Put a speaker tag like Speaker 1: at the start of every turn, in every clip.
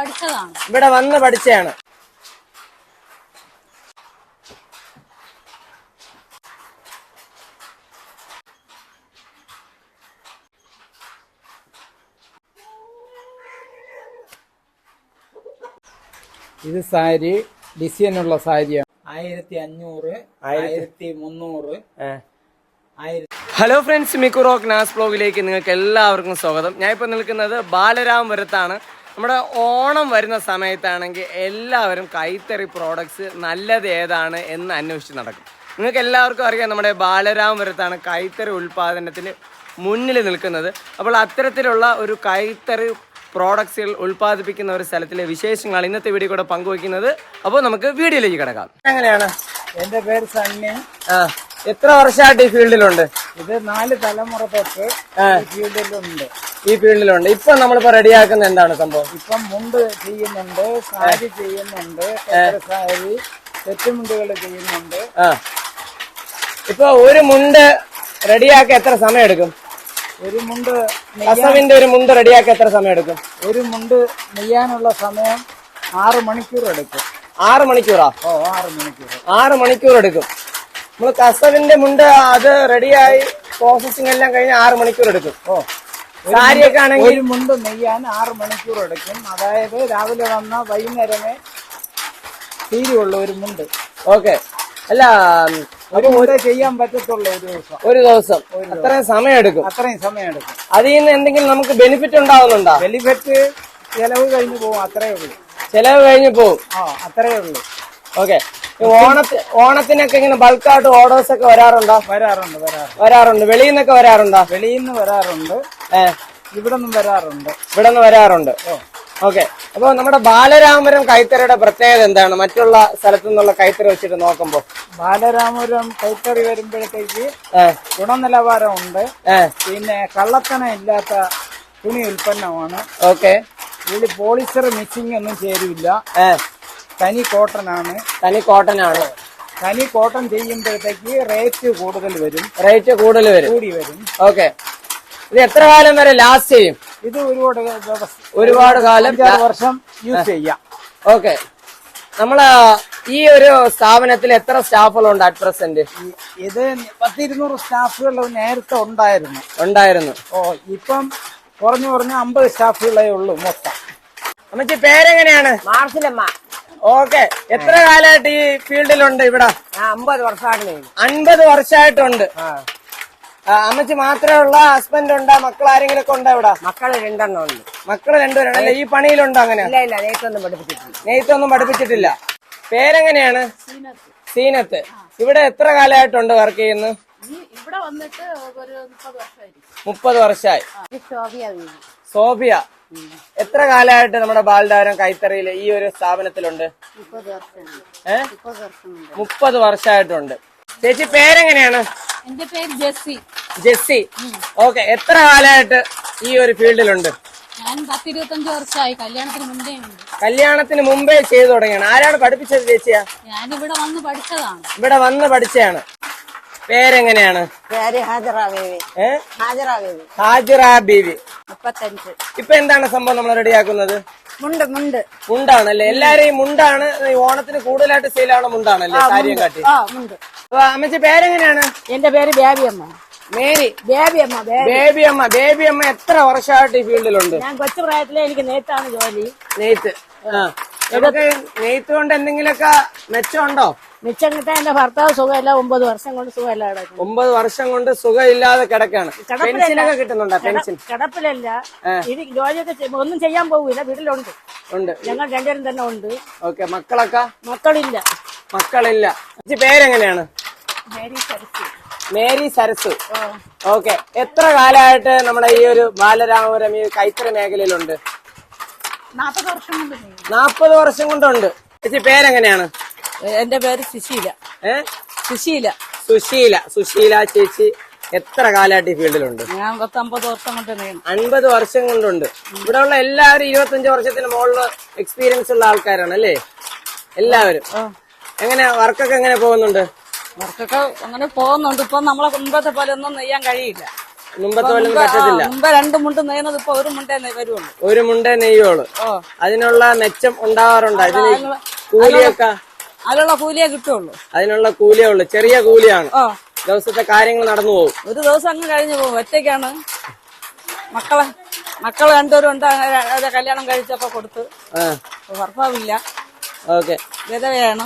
Speaker 1: പഠിച്ചതാണ്.
Speaker 2: ഇവിടെ വന്ന് പഠിച്ചതാണ്.
Speaker 3: ഇത് സാരി ഡിസൈനുള്ള സാരിയാണ്. ആയിരത്തി അഞ്ഞൂറ് ആയിരത്തി മുന്നൂറ്.
Speaker 2: ഹലോ ഫ്രണ്ട്സ് മിക്കുറോക്ക് നാസ് ബ്ലോഗിലേക്ക് നിങ്ങൾക്ക് എല്ലാവർക്കും സ്വാഗതം. ഞാൻ ഇപ്പോൾ നിൽക്കുന്നത് ബാലരാമപുരത്താണ്. നമ്മുടെ ഓണം വരുന്ന സമയത്താണെങ്കിൽ എല്ലാവരും കൈത്തറി പ്രോഡക്ട്സ് നല്ലത് ഏതാണ് എന്ന് അന്വേഷിച്ച് നടക്കും. നിങ്ങൾക്ക് എല്ലാവർക്കും അറിയാം നമ്മുടെ ബാലരാമപുരത്താണ് കൈത്തറി ഉൽപ്പാദനത്തിൽ മുന്നിൽ നിൽക്കുന്നത്. അപ്പോൾ അത്തരത്തിലുള്ള ഒരു കൈത്തറി പ്രോഡക്ട്സുകൾ ഉൽപ്പാദിപ്പിക്കുന്ന ഒരു സ്ഥലത്തിലെ വിശേഷങ്ങൾ ഇന്നത്തെ വീഡിയോ കൂടെ പങ്കുവയ്ക്കുന്നത്. അപ്പോൾ നമുക്ക് വീഡിയോയിലേക്ക് കിടക്കാം. എങ്ങനെയാണ്?
Speaker 3: എന്റെ പേര് സണ്ണി.
Speaker 2: എത്ര വർഷമായിട്ട് ഈ ഫീൽഡിലുണ്ട്?
Speaker 3: ഇത് നാല് തലമുറ തൊട്ട് ഫീൽഡിലുണ്ട്.
Speaker 2: ഈ ഫീൽഡിലുണ്ട്. ഇപ്പൊ നമ്മളിപ്പോ റെഡിയാക്കുന്ന എന്താണ് സംഭവം?
Speaker 3: ഇപ്പം മുണ്ട് ചെയ്യുന്നുണ്ട് സാരി ചെയ്യുന്നുണ്ട് സാരി സെറ്റുമുണ്ടുകൾ ചെയ്യുന്നുണ്ട്.
Speaker 2: ആ. ഇപ്പൊ ഒരു മുണ്ട് റെഡിയാക്കാൻ എത്ര സമയം എടുക്കും?
Speaker 3: ഒരു മുണ്ട്
Speaker 2: കസവിന്റെ ഒരു മുണ്ട് റെഡിയാക്കാൻ എത്ര സമയം എടുക്കും?
Speaker 3: ഒരു മുണ്ട് നെയ്യാനുള്ള സമയം ആറ് മണിക്കൂർ എടുക്കും.
Speaker 2: ആറ് മണിക്കൂറാ?
Speaker 3: ഓ ആറ് മണിക്കൂർ.
Speaker 2: ആറ് മണിക്കൂർ എടുക്കും. നമ്മൾ കസവിന്റെ മുണ്ട് അത് റെഡിയായി പ്രോസസ്സിംഗ് എല്ലാം കഴിഞ്ഞ് ആറ് മണിക്കൂർ എടുക്കും.
Speaker 3: ഓ.
Speaker 2: സാരിയൊക്കെ ആണെങ്കിൽ
Speaker 3: ഒരു മുണ്ട് നെയ്യാൻ ആറ് മണിക്കൂർ എടുക്കും. അതായത് രാവിലെ വന്ന വൈകുന്നേരമേ തീരുള്ളൂ ഒരു മുണ്ട്.
Speaker 2: ഓക്കെ. അല്ല
Speaker 3: ഒരു മുണ്ട് ചെയ്യാൻ പറ്റത്തുള്ളൂ ഒരു ദിവസം.
Speaker 2: ഒരു ദിവസം. അത്രയും സമയം എടുക്കും
Speaker 3: അത്രയും സമയം എടുക്കും
Speaker 2: അതിൽ നിന്ന് എന്തെങ്കിലും നമുക്ക് ബെനിഫിറ്റ് ഉണ്ടാവുന്നുണ്ടോ?
Speaker 3: ബെനിഫിറ്റ് ചെലവ് കഴിഞ്ഞു പോകും അത്രേ ഉള്ളൂ.
Speaker 2: ചെലവ് കഴിഞ്ഞു പോകും.
Speaker 3: ആ അത്രേ ഉള്ളൂ.
Speaker 2: ഓക്കെ. ഓണത്തി ഓണത്തിനൊക്കെ ഇങ്ങനെ ബൾക്കായിട്ട് ഓർഡേഴ്സ് ഒക്കെ വരാറുണ്ടോ?
Speaker 3: വരാറുണ്ട് വരാറുണ്ട്.
Speaker 2: വരാറുണ്ട്. വെളിയിൽ നിന്നൊക്കെ വരാറുണ്ടോ?
Speaker 3: വെളിയിൽ നിന്ന് വരാറുണ്ട്. ഇവിടെ നിന്നും വരാറുണ്ട്.
Speaker 2: ഇവിടെ നിന്ന് വരാറുണ്ട് ഓക്കെ. അപ്പൊ നമ്മുടെ ബാലരാമപുരം കൈത്തറിയുടെ പ്രത്യേകത എന്താണ്? മറ്റുള്ള സ്ഥലത്തു നിന്നുള്ള കൈത്തറി വെച്ചിട്ട് നോക്കുമ്പോ.
Speaker 3: ബാലരാമപുരം കൈത്തറി വരുമ്പോഴത്തേക്ക് ഗുണനിലവാരം
Speaker 2: ഉണ്ട്
Speaker 3: പിന്നെ കള്ളത്തണ ഇല്ലാത്ത തുണി ഉൽപ്പന്നമാണ്.
Speaker 2: ഓക്കെ.
Speaker 3: ഇതിൽ പോളിസ്റ്റർ മിക്സിംഗ് ഒന്നും ചേരില്ല. തനി കോട്ടൺ ആണ്
Speaker 2: തനി കോട്ടൺ ആണ്
Speaker 3: തനി കോട്ടൺ ചെയ്യുമ്പോഴത്തേക്ക് റേറ്റ് കൂടുതൽ വരും.
Speaker 2: റേറ്റ് കൂടുതൽ വരും.
Speaker 3: കൂടി വരും.
Speaker 2: ഓക്കെ. ഇത് എത്ര കാലം വരെ ലാസ്റ്റ് ചെയ്യും?
Speaker 3: ഇത് ഒരുപാട്
Speaker 2: ഒരുപാട് കാലം
Speaker 3: വർഷം യൂസ് ചെയ്യാം.
Speaker 2: ഓക്കെ നമ്മൾ ഈ ഒരു സ്ഥാപനത്തിൽ എത്ര സ്റ്റാഫുകളുണ്ട് അറ്റ് പ്രസന്റ്
Speaker 3: ഇത് പത്തിരുന്നൂറ് സ്റ്റാഫുകൾ നേരത്തെ ഉണ്ടായിരുന്നു.
Speaker 2: ഉണ്ടായിരുന്നു.
Speaker 3: ഓ ഇപ്പം കുറഞ്ഞു കുറഞ്ഞ അമ്പത് സ്റ്റാഫുകളേ ഉള്ളൂ മൊത്തം.
Speaker 2: അമ്മച്ചി പേരെങ്ങനെയാണ്?
Speaker 4: മാർസിലമ്മ.
Speaker 2: ഓക്കെ എത്ര കാലമായിട്ട് ഈ ഫീൽഡിലുണ്ട് ഇവിടെ?
Speaker 4: അമ്പത് വർഷമായിട്ട്
Speaker 2: അൻപത് വർഷമായിട്ടുണ്ട്. ആ, അമ്മച്ചി മാത്രമേ ഉള്ള. ഹസ്ബൻഡ് ഉണ്ടോ. മക്കൾ ആരെങ്കിലും ഒക്കെ ഉണ്ടോ ഇവിടെ?
Speaker 4: മക്കൾ രണ്ടെണ്ണം ഉണ്ട്.
Speaker 2: മക്കൾ രണ്ടുപേരുണ്ട് അല്ലെ ഈ പണിയിലുണ്ടോ അങ്ങനെ?
Speaker 4: ഇല്ല ഇല്ല നേരത്തൊന്നും പഠിപ്പിച്ചിട്ടില്ല.
Speaker 2: നെയ്ത്തൊന്നും പഠിപ്പിച്ചിട്ടില്ല. പേരെങ്ങനെയാണ്? സീനത്ത്. ഇവിടെ എത്ര കാലമായിട്ടുണ്ട് വർക്ക് ചെയ്യുന്നു?
Speaker 1: ഇവിടെ വന്നിട്ട് ഒരു മുപ്പത്
Speaker 2: വർഷമായി. സോഫിയ എത്ര കാലമായിട്ട് നമ്മുടെ ബാലധാരം കൈത്തറിയിൽ ഈ ഒരു സ്ഥാപനത്തിലുണ്ട്?
Speaker 1: മുപ്പത്
Speaker 2: വർഷമായിട്ടുണ്ട്. ചേച്ചി പേരെങ്ങനെയാണ്?
Speaker 1: എന്റെ പേര് ജെസ്സി.
Speaker 2: ജെസ്സി. ഓക്കെ എത്ര കാലമായിട്ട് ഈ ഒരു ഫീൽഡിലുണ്ട്?
Speaker 1: ഞാൻ പത്തിരുപത്തഞ്ച് വർഷമായി കല്യാണത്തിന് മുമ്പേ ഉണ്ട്.
Speaker 2: കല്യാണത്തിന് മുമ്പേ ചെയ്തു തുടങ്ങിയാണ്. ആരാണ് പഠിപ്പിച്ചത് ചേച്ചിയാ?
Speaker 1: ഞാൻ ഇവിടെ വന്ന് പഠിച്ചതാണ്.
Speaker 2: ഇവിടെ വന്ന് പഠിച്ചാണ് പേരെങ്ങനെയാണ്?
Speaker 4: പേര് ഹാജറ ബേബി.
Speaker 2: ഏ?
Speaker 4: ഹാജറ ബേബി.
Speaker 2: ഹാജിറ ബീവി
Speaker 4: മുപ്പത്തഞ്ച്.
Speaker 2: ഇപ്പൊ എന്താണ് സംഭവം നമ്മൾ റെഡിയാക്കുന്നത്?
Speaker 4: മുണ്ട് മുണ്ട്.
Speaker 2: മുണ്ടാണല്ലേ? എല്ലാരെയും മുണ്ടാണ്. ഈ ഓണത്തിന് കൂടുതലായിട്ട് സെയിലാണ് മുണ്ടാണല്ലേ? കാര്യം കാട്ടി.
Speaker 4: ആ മുണ്ട്.
Speaker 2: അമ്മച്ചി പേരെങ്ങനെയാണ്?
Speaker 4: എന്റെ പേര് ബേബി അമ്മ.
Speaker 2: മേരി.
Speaker 4: ബേബി അമ്മ ബേബി.
Speaker 2: ബേബി അമ്മ ബേബി അമ്മ എത്ര വർഷമായിട്ട് ഈ ഫീൽഡിലുണ്ട്?
Speaker 4: ഞാൻ കൊച്ചു പ്രായത്തിലെ എനിക്ക് നെയ്ത്താണ് ജോലി.
Speaker 2: നെയ്ത്ത്. നമുക്ക് നെയ്ത്ത് കൊണ്ട് എന്തെങ്കിലുമൊക്കെ മെച്ചമുണ്ടോ?
Speaker 4: മിച്ചം കിട്ടാൻ എന്റെ ഭർത്താവ് സുഖമില്ല. ഒമ്പത് വർഷം കൊണ്ട് സുഖമില്ല കിടക്കും
Speaker 2: ഒമ്പത് വർഷം കൊണ്ട് സുഖമില്ലാതെ കിടക്കാണ്. പെൻഷനൊക്കെ കിട്ടുന്നുണ്ടോ? പെൻഷൻ.
Speaker 4: കിടപ്പിലല്ല. ഇത് ജോലിയൊക്കെ ഒന്നും ചെയ്യാൻ പോകില്ല വീട്ടിലുണ്ട്.
Speaker 2: ഉണ്ട്.
Speaker 4: ഞങ്ങൾ രണ്ടുപേരും തന്നെ ഉണ്ട്.
Speaker 2: ഓക്കെ. മക്കളൊക്കെ?
Speaker 4: മക്കളില്ല.
Speaker 2: മക്കളില്ല. പേരെങ്ങനെയാണ്?
Speaker 4: Mary Sarasi
Speaker 2: okay. എത്ര കാലമായിട്ട് നമ്മുടെ ഈ ഒരു ബാലരാമപുരം ഈ കൈത്തറി മേഖലയിലുണ്ട്? നാപ്പത് വർഷം കൊണ്ടുണ്ട്. ചേച്ചി പേരെങ്ങനെയാണ്?
Speaker 4: എന്റെ പേര് സുശീല.
Speaker 2: ഏ?
Speaker 4: സുശീല.
Speaker 2: സുശീല. സുശീല ചേച്ചി എത്ര കാലമായിട്ട് ഈ ഫീൽഡിലുണ്ട്?
Speaker 4: ഞാൻ പത്തമ്പത് വർഷം കൊണ്ട്
Speaker 2: അൻപത് വർഷം കൊണ്ടുണ്ട്. ഇവിടെ ഉള്ള എല്ലാവരും ഇരുപത്തഞ്ച് വർഷത്തിന് മുകളിൽ എക്സ്പീരിയൻസ് ഉള്ള ആൾക്കാരാണ് അല്ലേ? എല്ലാവരും. എങ്ങനെ വർക്കൊക്കെ എങ്ങനെ പോകുന്നുണ്ട്?
Speaker 4: വർക്കൊക്കെ അങ്ങനെ പോകുന്നുണ്ട്. ഇപ്പൊ നമ്മളെ മുമ്പത്തെ പോലെ ഒന്നും നെയ്യാൻ കഴിയില്ല.
Speaker 2: മുമ്പത്തെ പോലെ പറ്റത്തില്ല.
Speaker 4: മുമ്പ് രണ്ട് മുണ്ട് നെയ്യുന്നത് ഇപ്പൊ ഒരു മുണ്ടേ വരുള്ളൂ.
Speaker 2: ഒരു മുണ്ടേ
Speaker 4: നെയ്യുള്ളൂ.
Speaker 2: അതിനുള്ള മെച്ചം ഉണ്ടാവാറുണ്ടോ. അതിന് കൂലിയൊക്കെ
Speaker 4: അതിനുള്ള കൂലിയേ കിട്ടുള്ളൂ.
Speaker 2: അതിനുള്ള കൂലിയേ ഉള്ളു. ചെറിയ കൂലിയാണ്. ദിവസത്തെ കാര്യങ്ങൾ നടന്നു പോകും.
Speaker 4: ഒരു ദിവസം അങ്ങ് കഴിഞ്ഞു പോകും. ഒറ്റയ്ക്കാണ്. മക്കളെ മക്കളെ രണ്ടുപേരും ഉണ്ട് അങ്ങനെ കല്യാണം കഴിച്ചപ്പോ കൊടുത്ത്. ഉറപ്പാവില്ല
Speaker 2: ഓക്കെ.
Speaker 4: വിധവയാണ്.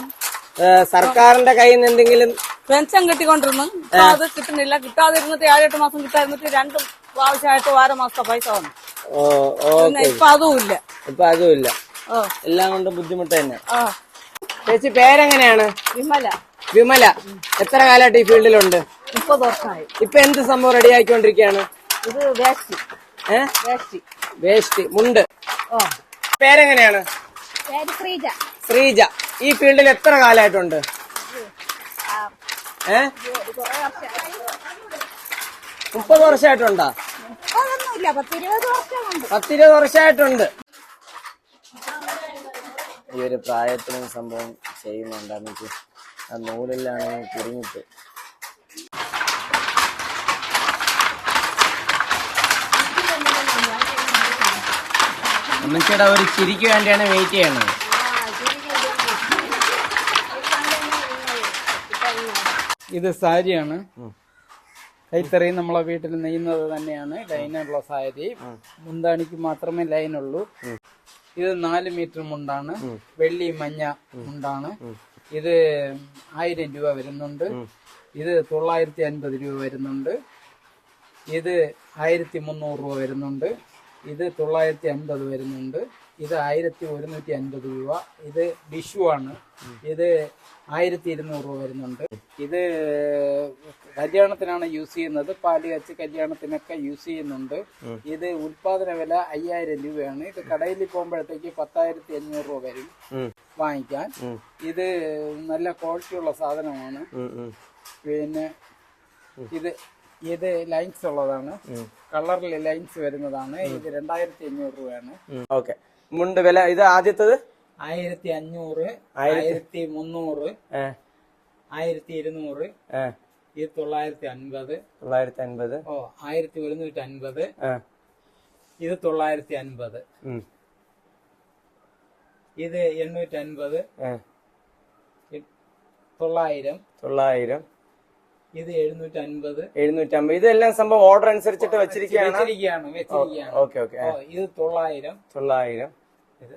Speaker 2: സർക്കാരിന്റെ കയ്യിൽ നിന്ന് എന്തെങ്കിലും
Speaker 4: പെൻഷൻ കിട്ടിക്കൊണ്ടിരുന്നു. അത് കിട്ടുന്നില്ല. കിട്ടാതിരുന്നിട്ട് ഏഴെട്ട് മാസം കിട്ടാതിരുന്നിട്ട് രണ്ട് പ്രാവശ്യമായിട്ട് വാരം മാസത്തെ പൈസ വന്നു. ഇപ്പൊ അതും ഇല്ല.
Speaker 2: ഇപ്പൊ അതുമില്ല എല്ലാം കൊണ്ട് ബുദ്ധിമുട്ട് തന്നെ. ചേച്ചി പേരെങ്ങനെയാണ്?
Speaker 4: വിമല.
Speaker 2: വിമല. എത്ര കാലമായിട്ട് ഈ ഫീൽഡിലുണ്ട്?
Speaker 4: മുപ്പത് വർഷമായി.
Speaker 2: ഇപ്പൊ എന്ത് സംഭവം റെഡി ആയിക്കൊണ്ടിരിക്കുകയാണ്
Speaker 4: ഇത് വേസ്റ്റ് വേസ്റ്റ്
Speaker 2: വേസ്റ്റ് മുണ്ട്. പേരെങ്ങനെയാണ്?
Speaker 1: പേര് ശ്രീജ.
Speaker 2: ശ്രീജ ഈ ഫീൽഡിൽ എത്ര കാലമായിട്ടുണ്ട്? ഏ? മുപ്പത് വർഷമായിട്ടുണ്ടോ?
Speaker 1: പത്തിരുപത്
Speaker 2: വർഷമായിട്ടുണ്ട്. ഈ ഒരു പ്രായത്തിന് സംഭവം ചെയ്യുന്നുണ്ട് ആ നൂലിലാണെങ്കിൽ കുടുങ്ങിട്ട് അമ്മച്ചിയുടെ ഒരു ചിരിക്ക് വേണ്ടിയാണ് വെയിറ്റ് ചെയ്യണത്
Speaker 3: ഇത് സാരിയാണ്. കൈത്തറി നമ്മളെ വീട്ടിൽ നെയ്യുന്നത് തന്നെയാണ്. ലൈനുള്ള സാരി. മുന്താണിക്ക് മാത്രമേ ലൈനുള്ളൂ. ഇത് നാല് മീറ്റർ മുണ്ടാണ്. വെള്ളി മഞ്ഞ മുണ്ടാണ്. ഇത് ആയിരം രൂപ വരുന്നുണ്ട്. ഇത് തൊള്ളായിരത്തി അൻപത് രൂപ വരുന്നുണ്ട്. ഇത് ആയിരത്തി മുന്നൂറ് രൂപ വരുന്നുണ്ട്. ഇത് തൊള്ളായിരത്തി അൻപത് വരുന്നുണ്ട്. ഇത് ആയിരത്തി ഒരുന്നൂറ്റി അൻപത് രൂപ. ഇത് ഡിഷു ആണ്. ഇത് ആയിരത്തി ഇരുന്നൂറ് രൂപ വരുന്നുണ്ട്. ഇത് കല്യാണത്തിനാണ് യൂസ് ചെയ്യുന്നത്. പാൽ കച്ച് കല്യാണത്തിനൊക്കെ യൂസ് ചെയ്യുന്നുണ്ട്. ഇത് ഉൽപാദന വില അയ്യായിരം രൂപയാണ്. ഇത് കടയിൽ പോകുമ്പോഴത്തേക്ക് പത്തായിരത്തി അഞ്ഞൂറ് രൂപ വരും വാങ്ങിക്കാൻ. ഇത് നല്ല ക്വാളിറ്റി ഉള്ള സാധനമാണ്. പിന്നെ ഇത് ഇത് ലൈൻസ് ഉള്ളതാണ്. കളറിൽ ലൈൻസ് വരുന്നതാണ്. ഇത് രണ്ടായിരത്തി അഞ്ഞൂറ് രൂപയാണ്.
Speaker 2: ഓക്കെ. മുണ്ട് വില ഇത് ആദ്യത്തത്?
Speaker 3: ആയിരത്തി അഞ്ഞൂറ് ആയിരത്തി മുന്നൂറ് ആയിരത്തി ഇരുന്നൂറ് ഇത് തൊള്ളായിരത്തി അൻപത്
Speaker 2: തൊള്ളായിരത്തി അൻപത്.
Speaker 3: ഓ ആയിരത്തി ഒരുന്നൂറ്റി അൻപത് ഇത് തൊള്ളായിരത്തി അൻപത്. ഇത് എണ്ണൂറ്റി അൻപത് തൊള്ളായിരം
Speaker 2: തൊള്ളായിരം.
Speaker 3: ഇത് എഴുന്നൂറ്റി അൻപത്
Speaker 2: എഴുന്നൂറ്റമ്പത്. ഇതെല്ലാം സംഭവം ഓർഡർ അനുസരിച്ചിട്ട് വെച്ചിരിക്കുകയാണ്.
Speaker 3: വെച്ചിരിക്കുകയാണ് വെച്ചിരിക്കുകയാണ്.
Speaker 2: Okay okay.
Speaker 3: ഓ ഇത് തൊള്ളായിരം.
Speaker 2: തൊള്ളായിരം.
Speaker 3: ഇത്.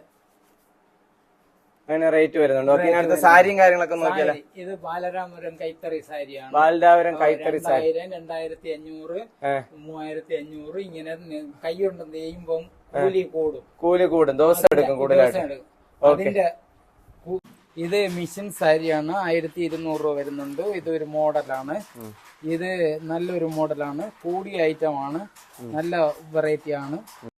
Speaker 2: അങ്ങനെ റേറ്റ് വരുന്നുണ്ട്. ഓക്കെ ഇനി അടുത്ത സാരിയും കാര്യങ്ങളൊക്കെ നോക്കിയാലോ?
Speaker 3: സാരി. ഇത് ബാലരാമപുരം കൈത്തറി സാരിയാണ്.
Speaker 2: ബാലരാമപുരം കൈത്തറി സാരി.
Speaker 3: രണ്ടായിരം രണ്ടായിരത്തി അഞ്ഞൂറ്
Speaker 2: ഏ.
Speaker 3: മൂവായിരത്തി അഞ്ഞൂറ് ഇങ്ങനെ കൈ കൈകൊണ്ട് നെയ്യുമ്പം കൂലി കൂടും.
Speaker 2: കൂലി കൂടും. ദിവസം എടുക്കും കൂടുതലായിട്ട്.
Speaker 3: ദിവസം എടുക്കും. അതിന്റെ കു- ഇത് മിഷൻ സാരിയാണ്. ആയിരത്തി ഇരുന്നൂറ് രൂപ വരുന്നുണ്ട്. ഇത് ഒരു മോഡലാണ്. ഇത് നല്ലൊരു മോഡലാണ്. കൂടിയ ഐറ്റം ആണ്. നല്ല വെറൈറ്റി ആണ്.